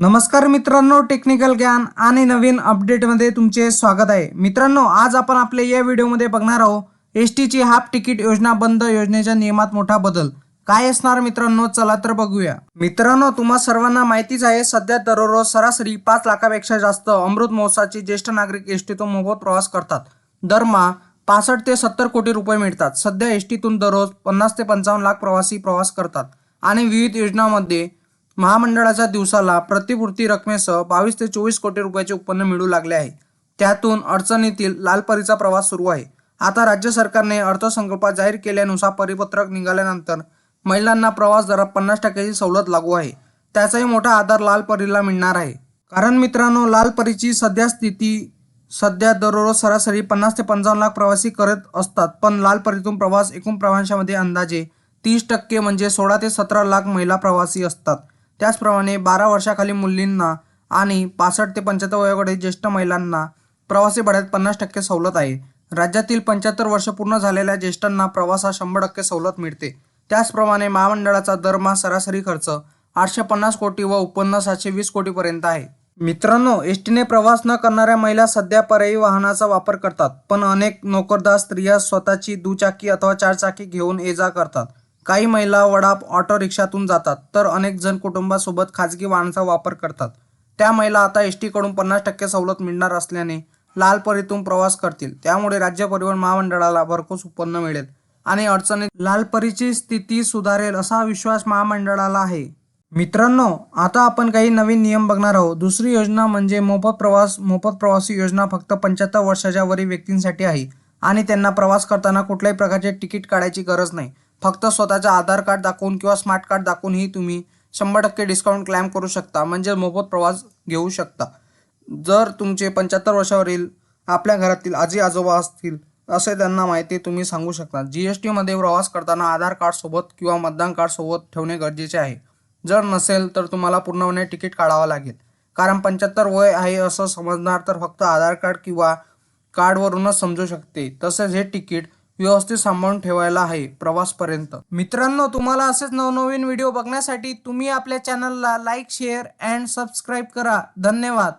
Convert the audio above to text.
नमस्कार मित्रांनो टेक्निकल ज्ञान आणि नवीन अपडेटमध्ये तुमचे स्वागत आहे. मित्रांनो आज आपण आपल्या या व्हिडिओमध्ये बघणार आहोत एस टीची हाफ तिकीट योजना बंद योजनेच्या नियमात मोठा बदल. काय असणार मित्रांनो चला तर बघूया. मित्रांनो तुम्हा सर्वांना माहितीच आहे सध्या दररोज सरासरी पाच लाखापेक्षा जास्त अमृत महोत्सवाचे ज्येष्ठ नागरिक एस टीतून मोफत प्रवास करतात. दरमहा पासष्ट ते सत्तर कोटी रुपये मिळतात. सध्या एस टीतून दररोज पन्नास ते पंचावन्न लाख प्रवासी प्रवास करतात. आणि विविध योजनांमध्ये महामंडळाच्या दिवसाला प्रतिपूर्ती रकमेसह बावीस ते चोवीस कोटी रुपयाचे उत्पन्न मिळू लागले आहे. त्यातून अडचणीतील लालपरीचा प्रवास सुरू आहे. आता राज्य सरकारने अर्थसंकल्पात जाहीर केल्यानुसार परिपत्रक निघाल्यानंतर महिलांना प्रवास दरात पन्नास टक्क्याची सवलत लागू आहे. त्याचाही मोठा आधार लालपरीला मिळणार आहे. कारण मित्रांनो लालपरीची सध्या स्थिती सध्या दररोज सरासरी पन्नास ते पंचावन्न लाख प्रवासी करत असतात. पण लालपरीतून प्रवास एकूण प्रवाशांमध्ये अंदाजे तीस टक्के म्हणजे सोळा ते सतरा लाख महिला प्रवासी असतात. त्याचप्रमाणे बारा वर्षाखाली मुलींना आणि पासष्ट ते पंच्याहत्तर वयोगटातील ज्येष्ठ महिलांना प्रवासी भाड्यात पन्नास टक्के सवलत आहे. राज्यातील पंच्याहत्तर वर्ष पूर्ण झालेल्या ज्येष्ठांना प्रवासात शंभर टक्के सवलत मिळते. त्याचप्रमाणे महामंडळाचा दरमहा सरासरी खर्च आठशे पन्नास कोटी व उत्पन्न सातशे वीस कोटीपर्यंत आहे. मित्रांनो एस टीने प्रवास न करणाऱ्या महिला सध्या पर्यायी वाहनाचा वापर करतात पण अनेक नोकरदार स्त्रिया स्वतःची दुचाकी अथवा चारचाकी घेऊन ये जा करतात. काही महिला वडाप ऑटो रिक्षातून जातात तर अनेक जण कुटुंबासोबत खाजगी वाहनाचा वापर करतात. त्या महिला आता एस टीकडून पन्नास टक्के सवलत मिळणार असल्याने लाल परीतून प्रवास करतील. त्यामुळे राज्य परिवहन महामंडळाला भरघोस उत्पन्न मिळेल आणि अडचणीत लालपरीची स्थिती सुधारेल असा विश्वास महामंडळाला आहे. मित्रांनो आता आपण काही नवीन नियम बघणार आहोत. दुसरी योजना म्हणजे मोफत प्रवास मोफत प्रवासी योजना फक्त पंच्याहत्तर वर्षाच्या वरील व्यक्तींसाठी आहे आणि त्यांना प्रवास करताना कुठल्याही प्रकारचे तिकीट काढायची गरज नाही. फक्त स्वतःचं आधार कार्ड दाखवून किंवा स्मार्ट कार्ड दाखवूनही तुम्ही शंभर टक्के डिस्काउंट क्लेम करू शकता म्हणजे मोफत प्रवास घेऊ शकता. जर तुमचे पंच्याहत्तर वर्षावरील आपल्या घरातील आजी आजोबा असतील असे त्यांना माहिती तुम्ही सांगू शकता. जी एस टीमध्ये प्रवास करताना आधार कार्डसोबत किंवा मतदान कार्ड सोबत ठेवणे गरजेचे आहे. जर नसेल तर तुम्हाला पूर्णपणे तिकीट काढावं लागेल. कारण पंच्याहत्तर वय आहे असं समजणार तर फक्त आधार कार्ड किंवा कार्डवरूनच समजू शकते. तसेच हे तिकीट व्यवस्थित सांभाळून ठेवायला आहे प्रवासपर्यंत. मित्रांनो तुम्हाला असेच नवनवीन व्हिडिओ बघण्यासाठी तुम्ही आपल्या चॅनलला लाईक शेअर अँड सबस्क्राईब करा. धन्यवाद.